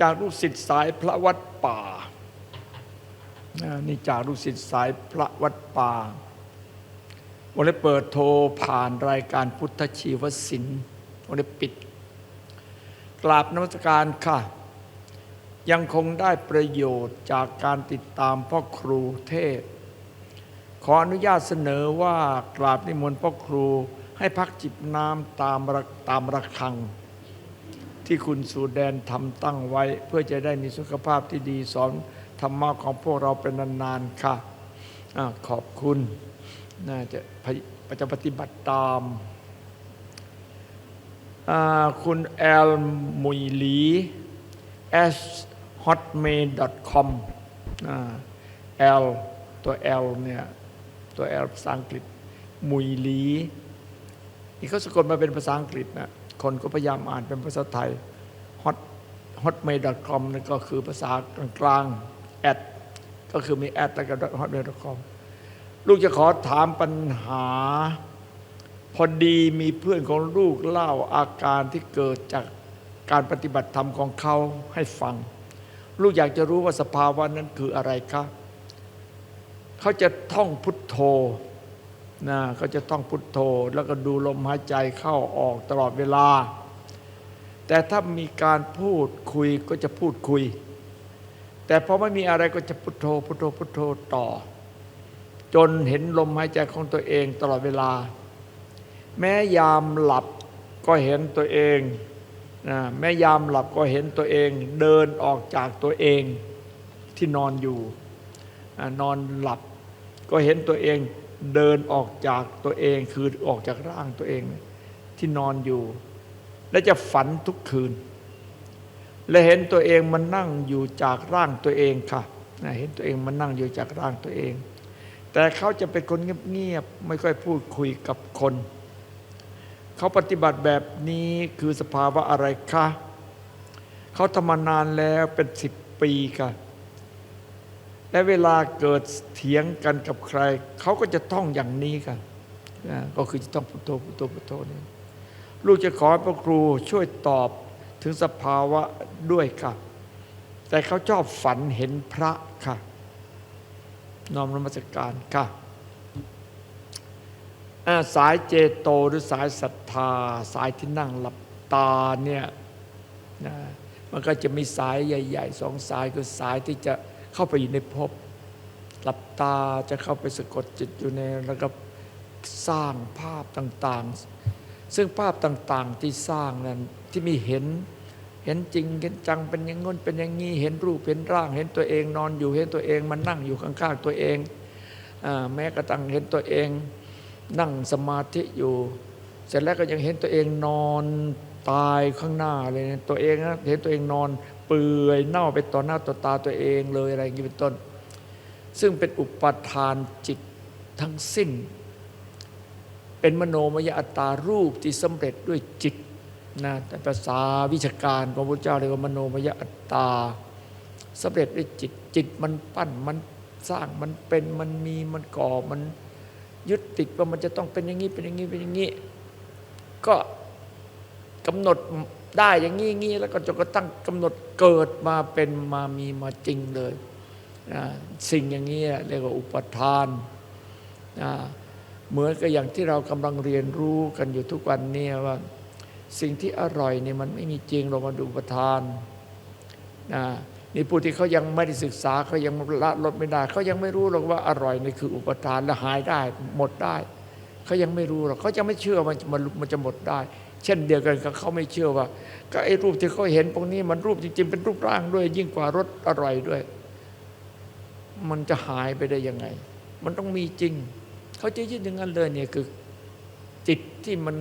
จากลูกศิษย์สายพระวัดป่านี่จากลูกศิษย์สายพระวัดป่าวันนี้เปิดโทรผ่านรายการพุทธชีวศิลป์วันนี้ปิด กราบนมัสการค่ะ ยังคงได้ประโยชน์จากการติดตามพ่อครูเทศ ขออนุญาตเสนอว่ากราบนิมนต์พ่อครูให้พักจิบน้ำตามระตามระฆัง ที่คุณสูแดนทำตั้งไว้ เพื่อจะได้มีสุขภาพที่ดีสอนธรรมะของพวกเราเป็นนานๆค่ะอะขอบคุณน่าจะจะปฏิบัติตามคุณแอลมุยลี s hotmail com แอลตัว L เนี่ย ตัว L ภาษาอังกฤษ มุยลี นี่เขาสะกดมาเป็นภาษาอังกฤษนะ คนก็พยายามอ่านเป็นภาษาไทย hot hotmail.com นั่นก็คือภาษากลางๆแอดก็คือมีแอดแล้วก็ hotmail.com ลูกจะขอถามปัญหา พอดีมีเพื่อนของลูกเล่าอาการที่เกิดจากการปฏิบัติธรรมของเขาให้ฟัง ลูกอยากจะรู้ว่าสภาวะนั้นคืออะไรคะเขาจะท่องพุทโธ นะเขาจะต้องพุทโธแล้วก็ดูลมหายใจเข้าออกตลอดเวลา แต่ถ้ามีการพูดคุยก็จะพูดคุย แต่พอไม่มีอะไรก็จะพุทโธพุทโธพุทโธต่อ จนเห็นลมหายใจของตัวเองตลอดเวลา แม้ยามหลับก็เห็นตัวเองนะแม้ยามหลับก็เห็นตัวเอง เดินออกจากตัวเองที่นอนอยู่นอนหลับก็เห็นตัวเอง เดินออกจากตัวเองคือออกจากร่างตัวเอง ที่นอนอยู่ และจะฝันทุกคืน และเห็นตัวเองมันนั่งอยู่จากร่างตัวเองค่ะเห็นตัวเองมันนั่งอยู่จากร่างตัวเอง แต่เขาจะเป็นคนเงียบๆไม่ค่อยพูดคุยกับคน เขาปฏิบัติแบบนี้คือสภาวะอะไรคะเขาทำมานานแล้วเป็นสิบปีค่ะ และเวลาเกิดเถียงกันกับใคร เขาก็จะท่องอย่างนี้ค่ะนะก็คือจะต้องพุทโธพุทโธพุทโธนี่ลูกจะขอพระครูช่วยตอบถึงสภาวะด้วยค่ะ แต่เขาชอบฝันเห็นพระค่ะ นอมนมัสการค่ะสายเจโตหรือสายศรัทธา สายที่นั่งหลับตาเนี่ยนะมันก็จะมีสายใหญ่ๆสองสายคือสายที่จะ เข้าไปอยู่ในภพหลับตาจะเข้าไปสะกดจิตอยู่ในแล้วก็สร้างภาพต่างๆ ซึ่งภาพต่างๆที่สร้างนั้นที่มีเห็นเห็นจริงเห็นจังเป็นอย่างงนเป็นอย่างนี้เห็นรูปเห็นร่าง เห็นตัวเองนอนอยู่เห็นตัวเองมันนั่งอยู่ข้างๆตัวเองอแม้กระทั่งเห็นตัวเอง นั่งสมาธิอยู่ เสร็จแล้วก็ยังเห็นตัวเองนอนตายข้างหน้าเลยตัวเองนะเห็นตัวเองนอน เปื่อยเน่าไปต่อหน้าต่อตาตัวเองเลยอะไรอย่างนี้เป็นต้น ซึ่งเป็นอุปทานจิตทั้งสิ้น เป็นมโนมยอัตตารูปที่สำเร็จด้วยจิตนะแต่ภาษาวิชาการของพระเจ้าเรียกว่ามโนมยอัตตาสำเร็จด้วยจิตจิตมันปั้นมันสร้างมันเป็นมันมีมันก่อมันยึดติดว่ามันจะต้องเป็นอย่างนี้เป็นอย่างนี้เป็นอย่างนี้ ก็กำหนด ได้อย่างนี้งี้แล้วก็จนกระทั่งกำหนดเกิดมาเป็นมามีมาจริงเลยนะสิ่งอย่างนี้เรียกว่าอุปทานนะเหมือนกับอย่างที่เรากำลังเรียนรู้กันอยู่ทุกวันนี้ว่าสิ่งที่อร่อยเนี่ยมันไม่มีจริงเรามาดูอุปทานนะนี่ผู้ที่เขายังไม่ได้ศึกษาเขายังละลดไม่ได้เขายังไม่รู้หรอกว่าอร่อยนี่คืออุปทานและหายได้หมดได้เขายังไม่รู้หรอกเขาจะไม่เชื่อมันมันมันจะหมดได้ เช่นเดียวกันกับเขาไม่เชื่อว่า ก็ไอ้รูปที่เขาเห็นพวกนี้มันรูปจริง ๆ เป็นรูปร่างด้วย ยิ่งกว่ารสอร่อยด้วย มันจะหายไปได้ยังไง มันต้องมีจริง เขาจะยึดอย่างนั้นเลยเนี่ยคือ จิตที่มัน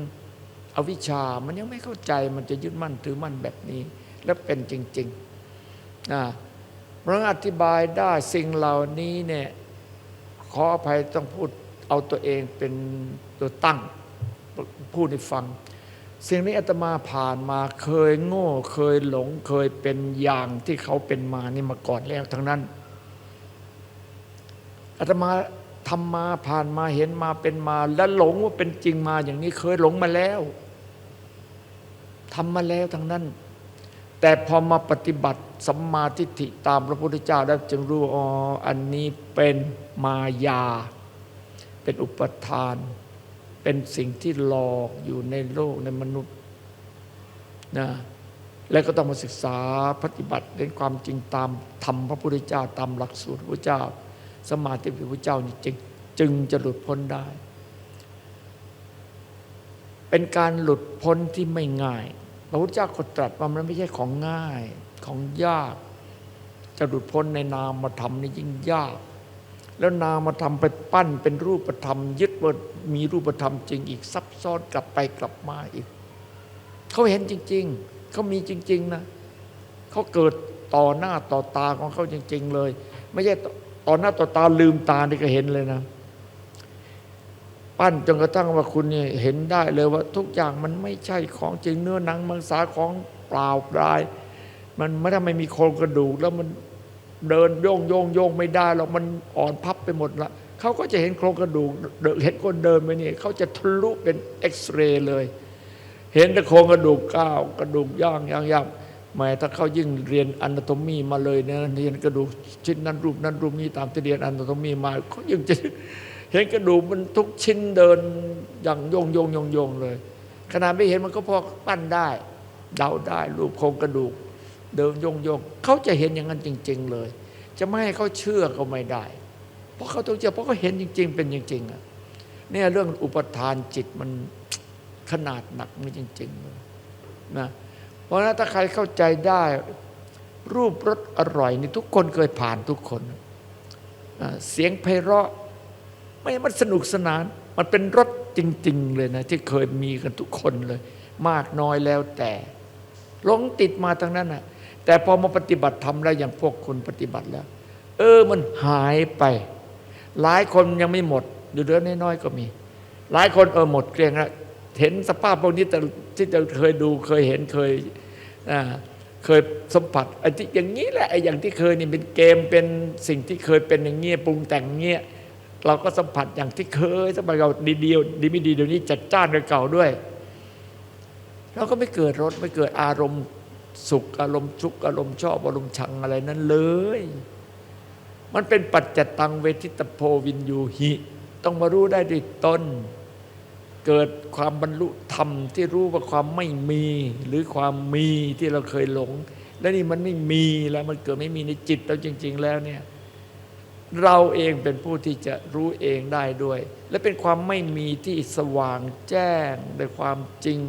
อวิชชา มันยังไม่เข้าใจ มันจะยึดมั่นถือมั่นแบบนี้ และเป็นจริงๆนะเพราะอธิบายได้สิ่งเหล่านี้เนี่ยขออภัยต้องพูดเอาตัวเองเป็นตัวตั้งพูดให้ฟัง สิ่งนี้อาตมาผ่านมาเคยโง่เคยหลงเคยเป็นอย่างที่เขาเป็นมานี่มาก่อนแล้วทั้งนั้นอาตมาทำมาผ่านมาเห็นมาเป็นมา และหลงว่าเป็นจริงมาอย่างนี้เคยหลงมาแล้วทำมาแล้วทั้งนั้น แต่พอมาปฏิบัติสัมมาทิฏฐิตามพระพุทธเจ้าแล้วจึงรู้อ๋ออันนี้เป็นมายา เป็นอุปทาน เป็นสิ่งที่หลอกอยู่ในโลกในมนุษย์นะแล้วก็ต้องมาศึกษาปฏิบัติในความจริงตามธรรมพระพุทธเจ้า ตามหลักสูตรพระเจ้า สมาธิพระพุทธเจ้านี่จึงจึงจะหลุดพ้นได้ เป็นการหลุดพ้นที่ไม่ง่าย พระพุทธเจ้าก็ตรัสว่ามันไม่ใช่ของง่ายของยาก จะหลุดพ้นในนามธรรมนี่ยิ่งยาก แล้วนามธรรมไปปั้นเป็นรูปธรรม ยึดว่ามีรูปธรรมจริงอีกซับซ้อนกลับไปกลับมาอีก เขาเห็นจริง ๆ เขามีจริง ๆ นะ เขาเกิดต่อหน้าต่อตาของเขาจริง ๆ เลย ไม่ใช่ต่อหน้าต่อตาลืมตานี่ก็เห็นเลยนะ ปั้นจนกระทั่งว่าคุณเนี่ยเห็นได้เลยว่า ทุกอย่างมันไม่ใช่ของจริงเนื้อหนังมังสาของเปล่าปลาย มันไม่ได้ไม่มีโครงกระดูกแล้วมัน เดินโยงโยงโยงไม่ได้หรอกมันอ่อนพับไปหมดละเขาก็จะเห็นโครงกระดูกเห็นคนเดินไปนี่เขาจะทะลุเป็นเอ็กซเรย์เลย เห็นแต่โครงกระดูกก้าวกระดูกย่างย่างย่างแม้ถ้าเขายิ่งเรียนอนาโตมีมาเลยเนี่ยเรียนกระดูกชิ้นนั้นรูปนั้นรูปนี้ตามที่เรียนอนาโตมีมาเขายิ่งจะเห็นกระดูกมันทุกชิ้นเดินอย่างโยงโยงโยงโยงเลยขนาดไม่เห็นมันก็พอปั้นได้ เดาได้รูปโครงกระดูก เดินโยงโยงเขาจะเห็นอย่างนั้นจริง ๆ เลย จะไม่ให้เขาเชื่อก็ไม่ได้ เพราะเขาต้องเชื่อเพราะเขาเห็นจริง ๆ เป็นจริง ๆอะเนี่ยเรื่องอุปทานจิตมันขนาดหนักนี่จริงๆเลยนะเพราะนั้นถ้าใครเข้าใจได้ รูปรสอร่อยนี่ทุกคนเคยผ่านทุกคนเสียงไพเราะ ไม่มันสนุกสนาน มันเป็นรสจริง ๆ เลยนะที่เคยมีกันทุกคนเลย มากน้อยแล้วแต่หลงติดมาทั้งนั้นนะ แต่พอมาปฏิบัติทำแล้วอย่างพวกคุณปฏิบัติแล้ว เออมันหายไป หลายคนยังไม่หมดอยู่เดือนน้อยๆก็มี หลายคนเออหมดเกลี้ยงแล้วเห็นสภาพพวกนี้แต่ที่จะเคยดูเคยเห็นเคยอ่าเคยสัมผัสไอ้ที่อย่างนี้แหละไอ้อย่างที่เคยนี่เป็นเกมเป็นสิ่งที่เคยเป็นอย่างเงี้ยปรุงแต่งเงี้ยเราก็สัมผัสอย่างที่เคยสัมผัสเราดีเดียวดีไม่ดีเดี๋ยวนี้จัดจ้านกว่าเก่าด้วย เราก็ไม่เกิดรสไม่เกิดอารมณ์ สุขอารมณ์ทุกข์อารมณ์ชอบอารมณ์ชังอะไรนั้นเลย มันเป็นปัจจตังเวทิตโพวินยูหิ ต้องมารู้ได้ด้วยตนเกิดความบรรลุธรรมที่รู้ว่าความไม่มีหรือความมีที่เราเคยหลง และนี่มันไม่มีแล้วมันเกิดไม่มีในจิตเราจริง ๆ แล้วเนี่ยเราเองเป็นผู้ที่จะรู้เองได้ด้วย และเป็นความไม่มีที่สว่างแจ้งด้วยความจริง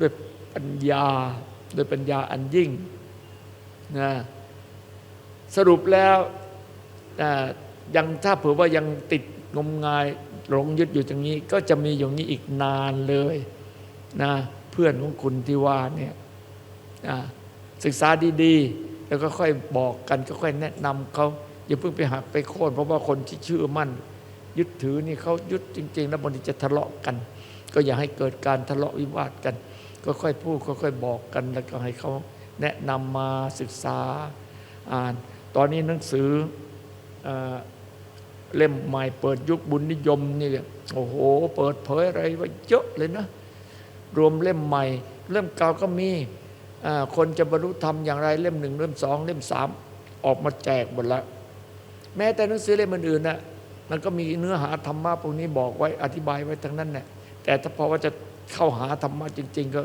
ด้วยปัญญา ด้วยปัญญาอันยิ่งนะสรุปแล้วยังถ้าเผื่อว่ายังติดงมงายหลงยึดอยู่ตรงนี้ ก็จะมีอย่างนี้อีกนานเลยนะเพื่อนของคุณที่ว่าเนี่ยศึกษาดีๆ แล้วก็ค่อยบอกกันก็ค่อยแนะนำเขาอย่าเพิ่งไปหักไปโค่นเพราะว่าคนที่เชื่อมั่น ยึดถือนี่เขายึดจริง ๆ แล้วบางทีจะทะเลาะกัน ก็อย่าให้เกิดการทะเลาะวิวาทกัน ก็ค่อยพูดค่อยๆบอกกัน แล้วก็ให้เขาแนะนำมาศึกษาอ่าน ตอนนี้หนังสือเอเล่มใหม่เปิดยุคบุญนิยมนี่โอ้โห เปิดเผยอะไรไว้เยอะเลยนะ รวมเล่มใหม่ เล่มเก่าก็มีคนจะบรรลุธรรมอย่างไรเล่มหนึ่งเล่มสองเล่มสามออกมาแจกหมดล้วแม้แต่หนังสือเล่มอื่นๆนะมันก็มีเนื้อหาธรรมะพวกนี้บอกไว้อธิบายไว้ทั้งนั้นแหละ แต่ถ้าพอว่าจะเข้าหาธรรมะจริง ๆ ก็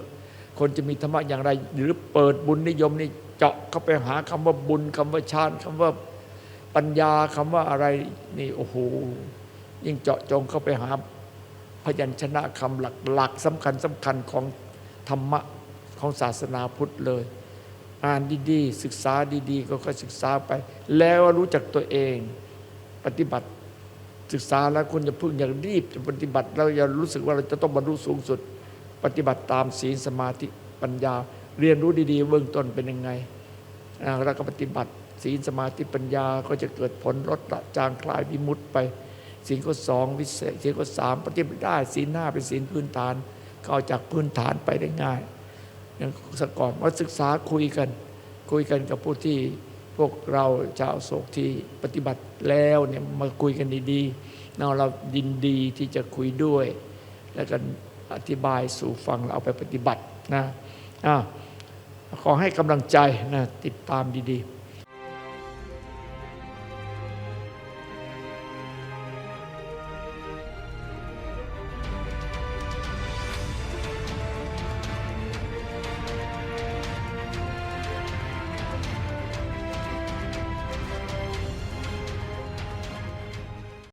คนจะมีธรรมะอย่างไร หรือเปิดบุญนิยมนี่เจาะเข้าไปหาคำว่าบุญคำว่าฌานคำว่าปัญญาคำว่าอะไรนี่โอ้โหยิ่งเจาะจงเข้าไปหาพยัญชนะคำหลักหลักสำคัญสำคัญของธรรมะของศาสนาพุทธเลยอ่านดีๆ ศึกษาดีๆ ก็ค่อยศึกษาไป แล้วรู้จักตัวเอง ปฏิบัติ ศึกษาแล้วคุณอย่าพึ่งอย่างรีบจะปฏิบัติแล้วอย่ารู้สึกว่าเราจะต้องบรรลุสูงสุด ปฏิบัติตามศีลสมาธิปัญญา เรียนรู้ดีๆเบื้องต้นเป็นยังไงแล้วก็ปฏิบัติศีลสมาธิปัญญาก็จะเกิดผลลดละจางคลายวิมุตต์ไปศีลข้อสองวิเศษศีลข้อสามปฏิบัติได้ศีลหน้าเป็นศีลพื้นฐานก็เอาจากพื้นฐานไปได้ง่ายอย่างสก่อนมาศึกษาคุยกัน คุยกันกับผู้ที่ พวกเราชาวโศกที่ปฏิบัติแล้วเนี่ยมาคุยกันดีๆเราเรายินดีที่จะคุยด้วย แล้วกันอธิบายสู่ฟังเราเอาไปปฏิบัตินะอ้าวขอให้กำลังใจนะติดตามดีๆ